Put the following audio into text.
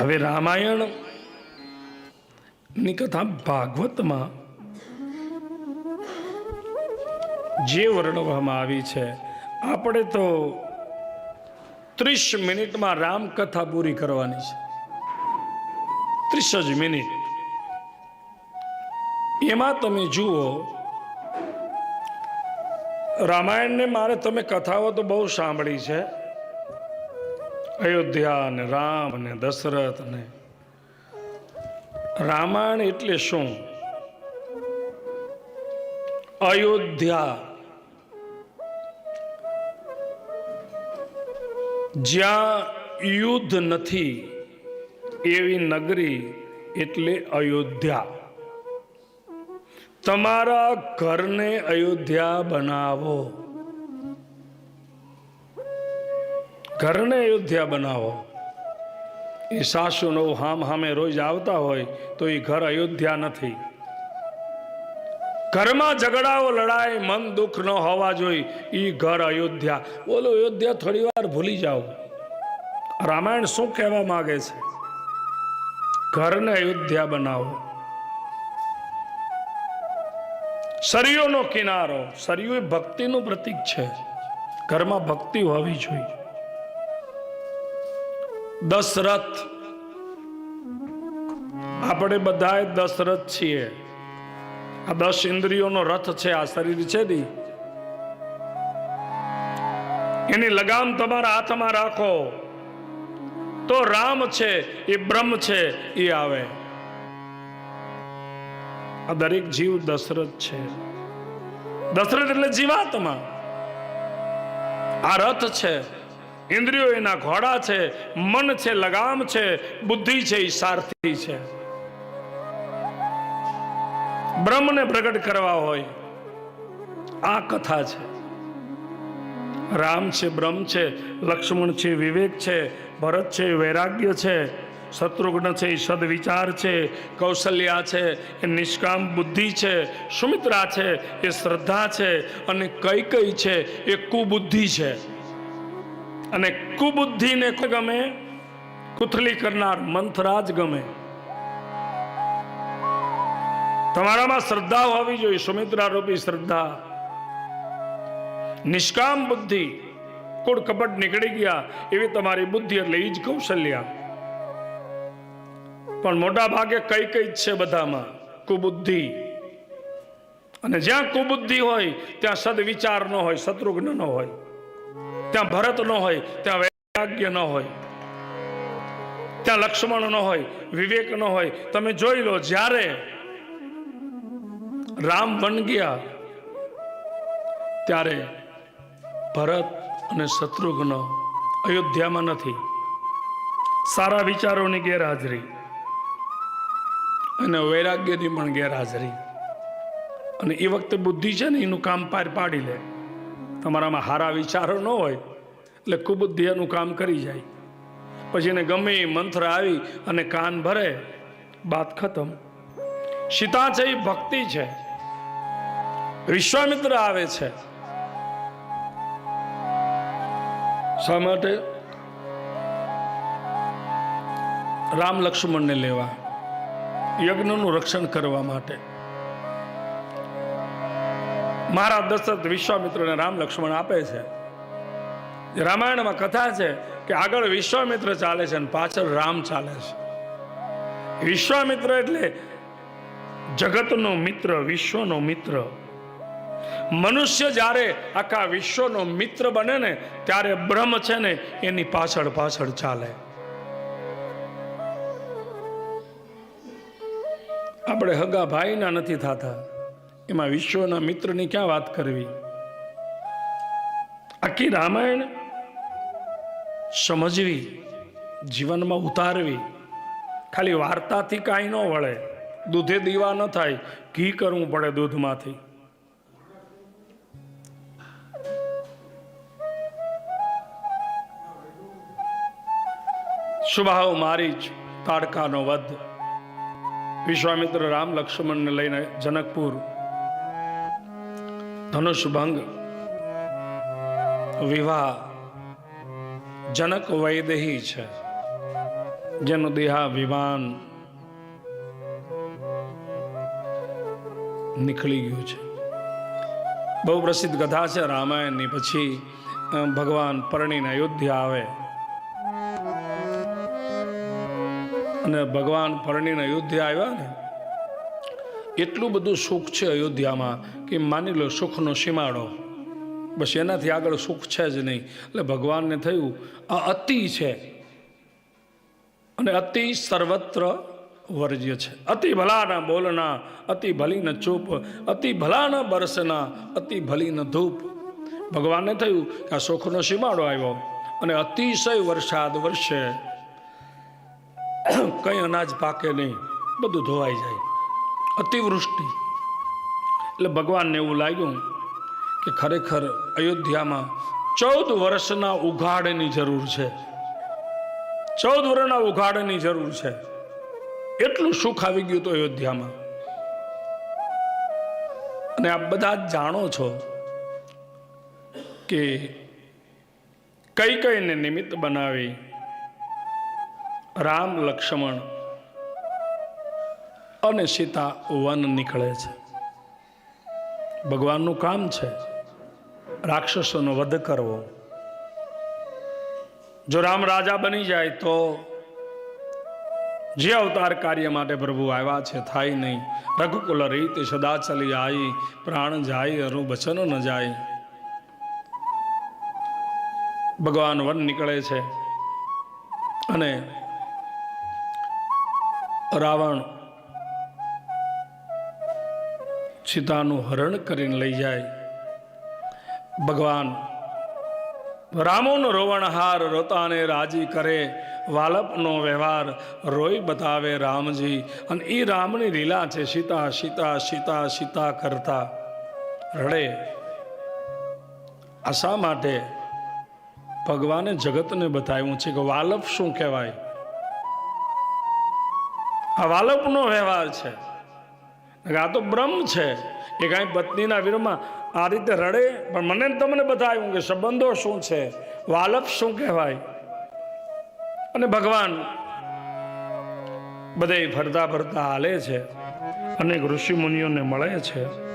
હવે રામાયણની કથા ભાગવતમાં જે વર્ણવવામાં આવી છે, આપણે તો ત્રીસ મિનિટમાં રામકથા પૂરી કરવાની છે. ત્રીસ જ મિનિટ. એમાં તમે જુઓ, રામાયણને મારે તમે કથાઓ તો બહુ સાંભળી છે. અયોધ્યા અને રામ ને દશરથ ને રામાયણ એટલે શું? અયોધ્યા. જ્યાં યુદ્ધ નથી, એવી નગરી એટલે અયોધ્યા. તમારા ઘરને અયોધ્યા બનાવો. ઘરને અયોધ્યા બનાવો. એ સાસુનો હામ હામે રોજ આવતા હોય તો એ ઘર અયોધ્યા નથી. ઘરમાં ઝઘડાઓ, લડાઈ, મન દુઃખ ન હોવા જોઈએ એ ઘર અયોધ્યા. બોલો, અયોધ્યા થોડી વાર ભૂલી જાઓ. રામાયણ શું કહેવા માંગે છે? ઘરને અયોધ્યા બનાવો. સરિયોનો કિનારો. સરિયો એ ભક્તિનું પ્રતીક છે. ઘરમાં ભક્તિ હોવી જોઈએ. દશરથ. આપણે બધાએ દશરથ છીએ. આ દસ ઇન્દ્રિયોનો રથ છે, આ શરીર છે દી. એની લગામ તમારા હાથમાં રાખો. તો રામ છે, એ બ્રહ્મ છે, એ આવે. આ દરેક જીવ દશરથ છે. દશરથ એટલે જીવાત્મા. આ રથ છે. ઇન્દ્રિયો એના ઘોડા છે, મન છે, લગામ છે, બુદ્ધિ છે, એ સારથી છે. બ્રહ્મને પ્રગટ કરવા હોય, આ કથા છે. રામ છે, બ્રહ્મ છે, લક્ષ્મણ છે, વિવેક છે, ભરત છે, વૈરાગ્ય છે, શત્રુઘ્ન છે, એ સદવિચાર છે, કૌશલ્યા છે, એ નિષ્કામ બુદ્ધિ છે, સુમિત્રા છે, એ શ્રદ્ધા છે, અને કઈ કઈ છે, એ કુબુદ્ધિ છે. અને કુબુદ્ધિને ગમે કુથલી કરનાર મંથરાજ ગમે. તમારામાં શ્રદ્ધા હોવી જોઈએ, સુમિત્રારૂપી શ્રદ્ધા. નિષ્કામ બુદ્ધિ, કુળ કપટ નીકળી ગયા, એવી તમારી બુદ્ધિ એટલે એ જ કૌશલ્યા. પણ મોટા ભાગે કઈ કઈ છે બધામાં? કુબુદ્ધિ. અને જ્યાં કુબુદ્ધિ હોય, ત્યાં સદવિચાર ન હોય, શત્રુઘ્ન ન હોય. ત્યાં ભરત ન હોય, ત્યાં વૈરાગ્ય ન હોય, ત્યાં લક્ષ્મણ ન હોય, વિવેક ન હોય. તમે જોઈ લો, જ્યારે રામ બન ગયા, ત્યારે ભરત અને શત્રુઘ્ન અયોધ્યામાં નથી. સારા વિચારોની ગેરહાજરી અને વૈરાગ્યની પણ ગેરહાજરી. અને એ વખતે બુદ્ધિ છે ને, એનું કામ પાર પાડી લે. તમારામાં સારા વિચારો ન હોય, એટલે કુબુદ્ધિ એનું કામ કરી જાય. પછી એને ગમે મંત્ર આવી અને કાન ભરે, બાત ખતમ. સીતા છે એ ભક્તિ છે. વિશ્વામિત્ર આવે છે. શા માટે? રામ લક્ષ્મણને લેવા, યજ્ઞનું રક્ષણ કરવા માટે. મારા દશરથ વિશ્વામિત્રને રામ લક્ષ્મણ આપે છે. રામાયણમાં કથા છે કે આગળ વિશ્વામિત્ર ચાલે છે અને પાછળ રામ ચાલે છે. વિશ્વામિત્ર એટલે જગતનો મિત્ર, વિશ્વનો મિત્ર. મનુષ્ય જ્યારે આખા વિશ્વનો મિત્ર બને ને, ત્યારે બ્રહ્મ છે ને, એની પાછળ પાછળ ચાલે. આપણે હગા ભાઈના નથી થતા. એમાં વિશ્વના મિત્રની ક્યાં વાત કરવી? આખી રામાયણ સમજવી, જીવનમાં ઉતારવી. ખાલી વાર્તાથી કાંઈ ન વળે. દૂધે દીવા ન થાય, ઘી કરવું પડે દૂધમાંથી. સુભાવ મારી જ તાડકાનો વધ. વિશ્વામિત્ર રામ લક્ષ્મણને લઈને જનકપુર ધનુષ ભંગ વિવાહ જનક વૈદેહી છે જેનું દેહાભિમાન નીકળી ગયું છે બહુ પ્રસિદ્ધ કથા છે રામાયણની પછી ભગવાન પરણીને અયોધ્યા આવે અને ભગવાન પરણીને અયોધ્યા આવ્યા ને એટલું બધું સુખ છે અયોધ્યામાં કે માની લો સુખનો સીમાડો. બસ એનાથી આગળ સુખ છે જ નહીં. એટલે ભગવાનને થયું, આ અતિ છે. અને અતિ સર્વત્ર વર્જ્ય છે. અતિ ભલાના બોલના, અતિ ભલીન ચૂપ, અતિ ભલાના બરસના, અતિ ભલીન ધૂપ. ભગવાનને થયું કે આ સુખનો સીમાડો આવ્યો અને અતિશય વરસાદ વરસે. કંઈ અનાજ પાકે નહીં, બધું ધોવાઈ જાય. અતિવૃષ્ટિ. એટલે ભગવાનને એવું લાગ્યું કે ખરેખર અયોધ્યામાં ચૌદ વર્ષના ઉઘાડની જરૂર છે. ચૌદ વર્ષના ઉઘાડની જરૂર છે. એટલું સુખ આવી ગયું તો અયોધ્યામાં. અને આપ બધા જાણો છો કે કઈ કઈને નિમિત્ત બનાવી રામ લક્ષ્મણ અને સીતા વન નીકળે છે. ભગવાનનું કામ છે રાક્ષસોનો વધ કરવો. જો રામ રાજા બની જાય તો જે અવતાર કાર્ય માટે પ્રભુ આવ્યા છે, થાય નહીં. રઘુકુલ રીત સદા ચલી આઈ પ્રાણ જાય, અરુ બચન ન જાય. ભગવાન વન નીકળે છે અને રાવણ સીતાનું હરણ કરીને લઈ જાય. ભગવાન, રામોનો રોવણહાર રોતાને રાજી કરે, વાલપનો વ્યવહાર રોઈ બતાવે રામજી, અને એ રામની લીલા છે, સીતા સીતા સીતા સીતા કરતા. રડે. આશા માટે? ભગવાને જગતને બતાવ્યું છે કે વાલપ શું કહેવાય? આ વાલપનો વ્યવહાર છે. આ તો બ્રહ્મ છે. એ કાંઈ પત્નીના વિરમાં આ રીતે રડે, પણ મને તમને બતાવ્યું કે સંબંધો શું છે? વાલપ શું કહેવાય? અને ભગવાન બધે ફરતા ફરતા હાલે છે. અનેક ઋષિ મુનિઓને મળે છે.